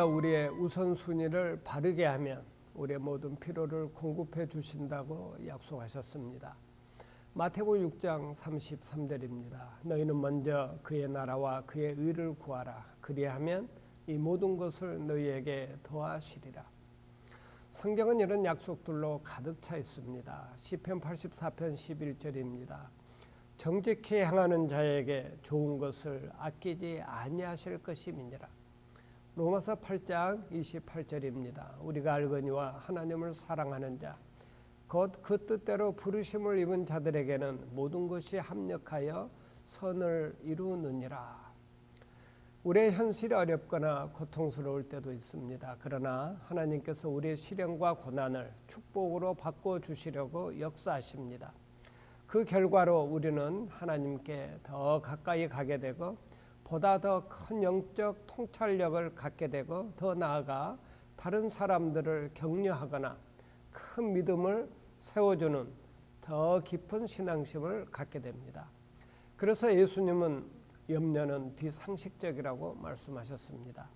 우리가 우리의 우선순위를 바르게 하면 우리의 모든 필요를 공급해 주신다고 약속하셨습니다. 마태복음 6장 33절입니다. 너희는 먼저 그의 나라와 그의 의를 구하라. 그리하면 이 모든 것을 너희에게 더하시리라. 성경은 이런 약속들로 가득 차 있습니다. 시편 84편 11절입니다. 정직히 행하는 자에게 좋은 것을 아끼지 아니하실 것임이니라. 로마서 8장 28절입니다. 우리가 알거니와 하나님을 사랑하는 자, 곧 그 뜻대로 부르심을 입은 자들에게는 모든 것이 합력하여 선을 이루느니라. 우리의 현실이 어렵거나 고통스러울 때도 있습니다. 그러나 하나님께서 우리의 시련과 고난을 축복으로 바꿔 주시려고 역사하십니다. 그 결과로 우리는 하나님께 더 가까이 가게 되고 보다 더 큰 영적 통찰력을 갖게 되고 더 나아가 다른 사람들을 격려하거나 큰 믿음을 세워주는 더 깊은 신앙심을 갖게 됩니다. 그래서 예수님은 염려는 비상식적이라고 말씀하셨습니다.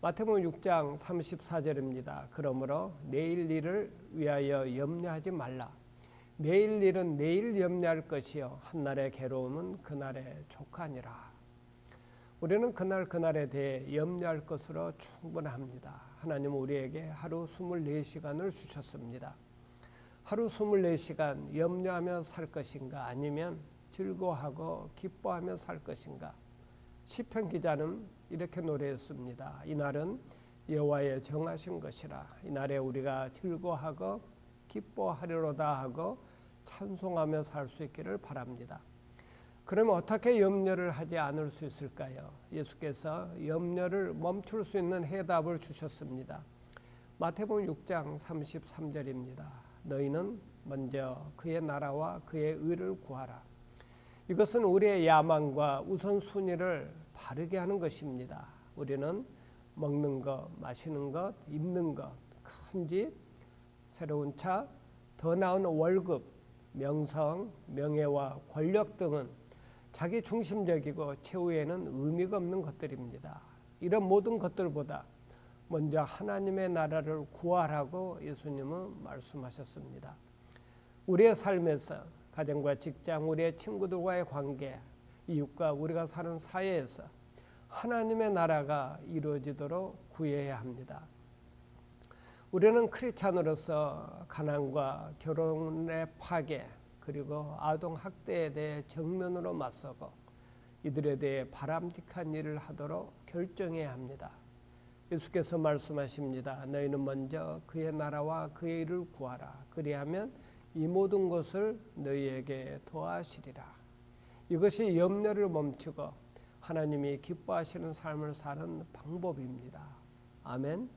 마태복음 6장 34절입니다. 그러므로 내일 일을 위하여 염려하지 말라. 내일 일은 내일 염려할 것이요 한날의 괴로움은 그날의 족하니라. 우리는 그날 그날에 대해 염려할 것으로 충분합니다. 하나님은 우리에게 하루 24시간을 주셨습니다. 하루 24시간 염려하며 살 것인가 아니면 즐거워하고 기뻐하며 살 것인가? 시편 기자는 이렇게 노래했습니다. 이날은 여호와의 정하신 것이라. 이날에 우리가 즐거워하고 기뻐하리로다 하고 찬송하며 살 수 있기를 바랍니다. 그러면 어떻게 염려를 하지 않을 수 있을까요? 예수께서 염려를 멈출 수 있는 해답을 주셨습니다. 마태복음 6장 33절입니다. 너희는 먼저 그의 나라와 그의 의를 구하라. 이것은 우리의 야망과 우선순위를 바르게 하는 것입니다. 우리는 먹는 것, 마시는 것, 입는 것, 큰 집, 새로운 차, 더 나은 월급, 명성, 명예와 권력 등은 자기 중심적이고 최후에는 의미가 없는 것들입니다. 이런 모든 것들보다 먼저 하나님의 나라를 구하라고 예수님은 말씀하셨습니다. 우리의 삶에서 가정과 직장, 우리의 친구들과의 관계, 이웃과 우리가 사는 사회에서 하나님의 나라가 이루어지도록 구해야 합니다. 우리는 크리스찬으로서 가난과 결혼의 파괴, 그리고 아동 학대에 대해 정면으로 맞서고 이들에 대해 바람직한 일을 하도록 결정해야 합니다. 예수께서 말씀하십니다. 너희는 먼저 그의 나라와 그의 일을 구하라. 그리하면 이 모든 것을 너희에게 도하시리라. 이것이 염려를 멈추고 하나님이 기뻐하시는 삶을 사는 방법입니다. 아멘.